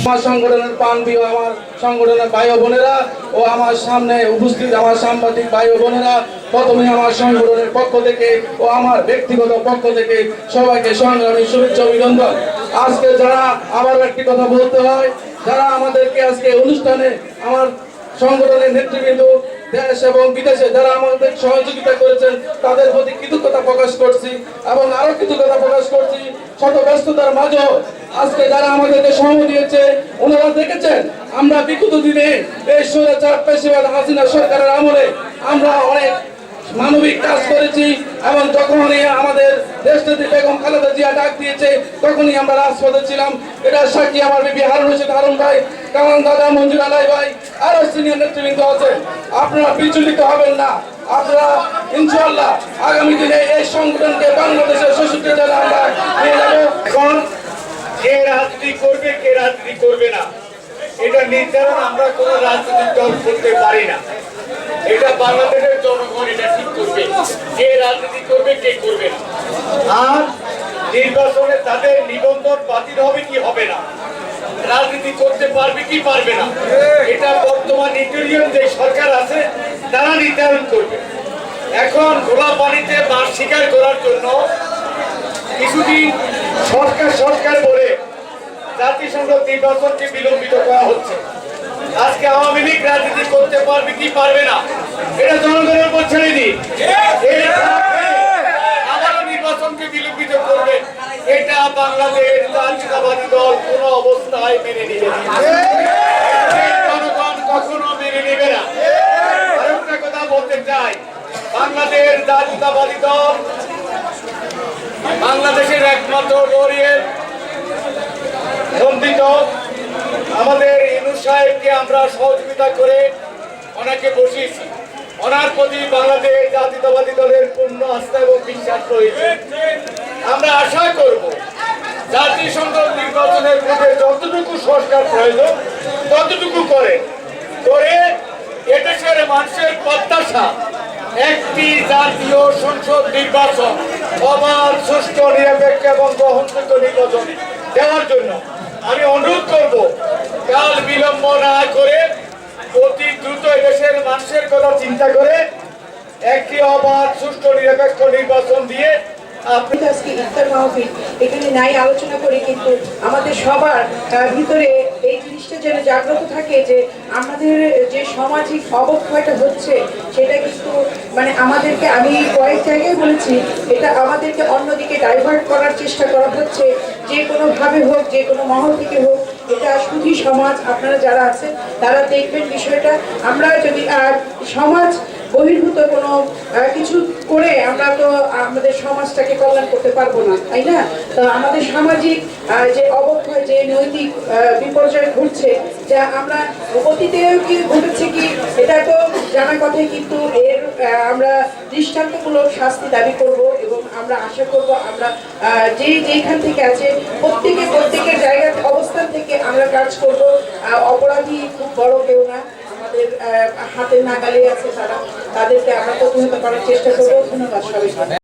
আমার সংগঠনের পান প্রিয় আমার সংগঠনের ভাই বোনেরা ও আমার সামনে উপস্থিত আমার সাংবাদিক ভাই বোনেরা, প্রথমে আমার সংগঠনের পক্ষ থেকে ও আমার ব্যক্তিগত পক্ষ থেকে সবাইকে সংগ্রামী শুভেচ্ছা অভিনন্দন। আজকে যারা আবার একটি কথা বলতে হয়, যারা আমাদেরকে আজকে অনুষ্ঠানে আমার সংগঠনের নেতৃবৃন্দ দেশ এবং বিদেশে যারা আমাদের সহযোগিতা করেছেন, তাদের প্রতি কৃতজ্ঞতা প্রকাশ করছি এবং আরও কৃতজ্ঞতা প্রকাশ করছি। শত ব্যস্ততার মাঝেও আজকে যারা আমাদেরকে সময় দিয়েছে, ওনারা দেখেছেন, আমরা বিগত দিনে এই স্বৈরাচার পেশিবাদ হাসিনা সরকারের আমলে আমরা অনেক মানবিক কাজ করেছি এবং যখনই আমাদের দেশনেত্রী বেগম খালেদা জিয়া ডাক দিয়েছে, তখনই আমরা রাজপথে ছিলাম। এটা সাক্ষী আমার বিবি হারুন হোসেন হারুন ভাই কামান দাদা মঞ্জুর আলাই ভাই, আরও সিনিয়র নেতৃবৃন্দ আছেন। আপনারা বিচলিত হবেন না। আপনারা ইনশাল্লাহ আগামী দিনে এই সংগঠনকে বাংলাদেশের ষষ্ঠ জেলা আমরা নিয়ে যাব এখন কে রাজনীতি করবে, কে রাজনীতি করবে না। এটা নির্ধারণ আমরা কোনো রাজনৈতিক দল করতে পারি না। এটা বাংলাদেশের জনগণ এটা ঠিক করবে। কে রাজনীতি করবে, কে করবে না। আর নির্বাচনে তাদের নিবন্ধন বাতিল হবে কি হবে না? রাজনীতি করতে পারবে কি পারবে না? এটা বর্তমান ইন্টেরিয়ন যে সরকার আছে, তারা নির্ধারণ করবে। এখন ঘোলা পানিতে মাছ শিকার করার জন্য কিছুদিন সরকার সরকার বলে নির্বাচনকে বিলম্বিত করা হচ্ছে। আজকে আওয়ামী লীগ রাজনীতি করতে পারবে কি পারবে না, এটা জনগণের উপর ছেড়ে এটা বাংলাদেশ জাতীয়তাবাদী দল বাংলাদেশের একমাত্র বন্ধিত আমাদের ইনু সাহেবকে আমরা সহযোগিতা করে ওনাকে বসিয়েছি। ওনার প্রতি বাংলাদেশ জাতীয়তাবাদী দলের পূর্ণ আস্থা এবং বিশ্বাস রয়েছে। আমরা আশা করব জাতিসংঘ নির্বাচনের পূর্বে যতটুকু সংস্কার প্রয়োজন, ততটুকু করে। করে এদেশের মানুষের প্রত্যাশা একটি জাতীয় সংসদ নির্বাচন, অবাধ, সুষ্ঠু, নিরপেক্ষ এবং গ্রহণযোগ্য নির্বাচন দেওয়ার জন্য। আমি অনুরোধ করব, কাল বিলম্ব না করে অতি দ্রুত দেশের মানুষের কথা চিন্তা করে একটি অবাধ, সুষ্ঠু, নিরপেক্ষ নির্বাচন দিয়ে আমাদের সবার ভিতরে এই জিনিসটা যেন জাগ্রত থাকে যে আমাদের যে হচ্ছে, সেটা কিন্তু মানে আমাদেরকে, আমি কয়েক জায়গায় বলেছি, এটা আমাদেরকে অন্যদিকে ডাইভার্ট করার চেষ্টা করা হচ্ছে। যে কোনোভাবে হোক, যে কোনো মহল থেকে হোক, এটা সুধী সমাজ, আপনারা যারা আছেন, তারা দেখবেন বিষয়টা। আমরা যদি সমাজ বহির্ভূত কোনো কিছু করে আমরা তো, আমাদের সমাজটাকে কল্যাণ করতে পারব না, তাই না? তো আমাদের সামাজিক যে অবক্ষয়, যে নৈতিক বিপর্যয় ঘটছে, যা আমরা অতীতেও কি ঘটেছে কি, এটা তো জানা কথাই কিন্তু এর আমরা দৃষ্টান্তমূলক শাস্তি দাবি করব আমরা আশা করব আমরা যে যেখান থেকে আছে, প্রত্যেকে প্রত্যেকের জায়গার অবস্থান থেকে আমরা কাজ করব। অপরাধী খুব বড় কেউ না, আমাদের হাতের নাগালে আছে তারা। তাদেরকে আমরা প্রতিহত করার চেষ্টা করব। ধন্যবাদ সবাইকে।